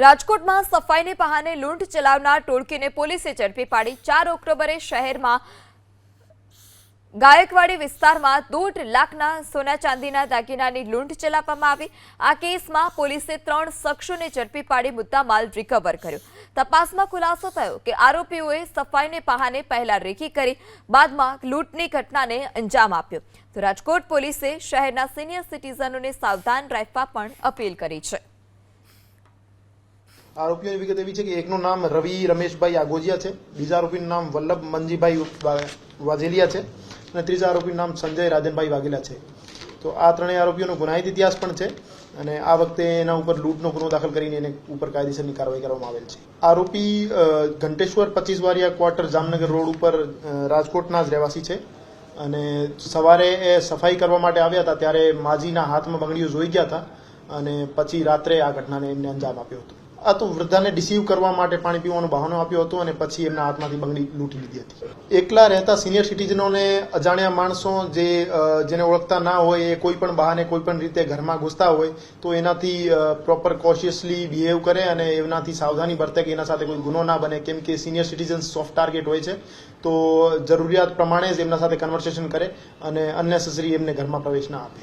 રાજકોટમાં સફાઈને બહાને લૂંટ ચલાવનાર ટોળકીને પોલીસે ઝડપી પાડી. ચાર ઓક્ટોબરે શહેરમાં ગાયકવાડી વિસ્તારમાં દોઢ લાખના સોના ચાંદીના દાગીનાની લૂંટ ચલાવવામાં આવી. આ કેસમાં પોલીસે ત્રણ શખ્સોને ઝડપી પાડી મુદ્દામાલ રિકવર કર્યો. તપાસમાં ખુલાસો થયો કે આરોપીઓએ સફાઈને બહાને પહેલા રેકી કરી, બાદમાં લૂંટની ઘટનાને અંજામ આપ્યો. તો રાજકોટ પોલીસે શહેરના સિનિયર સિટીઝનોને સાવધાન રહેવા પણ અપીલ કરી છે. આરોપીઓની વિગત એવી છે કે એકનું નામ રવિ રમેશભાઈ આગોજિયા છે, બીજા આરોપીનું નામ વલ્લભ મનજીભાઈ વા- વાઘેલિયા છે અને ત્રીજા આરોપીનું નામ સંજય રાજનભાઈ વાઘેલા છે. તો આ ત્રણેય આરોપીઓનો ગુનાહિત ઇતિહાસ પણ છે અને આ વખતે એના ઉપર લૂંટનો ગુનો દાખલ કરીને એને ઉપર કાયદેસરની કાર્યવાહી કરવામાં આવેલ છે. આરોપી ઘંટેશ્વર પચીસ વારિયા ક્વાર્ટર જામનગર રોડ ઉપર રાજકોટના જ રહેવાસી છે અને સવારે એ સફાઈ કરવા માટે આવ્યા હતા ત્યારે માજીના હાથમાં બંગડીઓ જોઈ ગયા હતા અને પછી રાત્રે આ ઘટનાને એમને અંજામ આપ્યો હતો. આ તો વૃદ્ધાને ડિસીવ કરવા માટે પાણી પીવાનો બહાનો આપ્યો હતો અને પછી એમના હાથમાંથી બંગડી લૂંટી લીધી હતી. એકલા રહેતા સિનિયર સિટીઝનોને અજાણ્યા માણસો જે જેને ઓળખતા ના હોય, એ કોઈ પણ બહાને કોઈ પણ રીતે ઘરમાં ઘૂસતા હોય, તો એનાથી પ્રોપર કોશિયસલી બિહેવ કરે અને એનાથી સાવધાની બરતે કે એના સાથે કોઈ ગુનો ના બને. કેમ કે સિનિયર સિટીઝન સોફ્ટ ટાર્ગેટ હોય છે, તો જરૂરિયાત પ્રમાણે જ એમના સાથે કન્વર્સેશન કરે અને અનનેસેસરી એમને ઘરમાં પ્રવેશ ના આપે.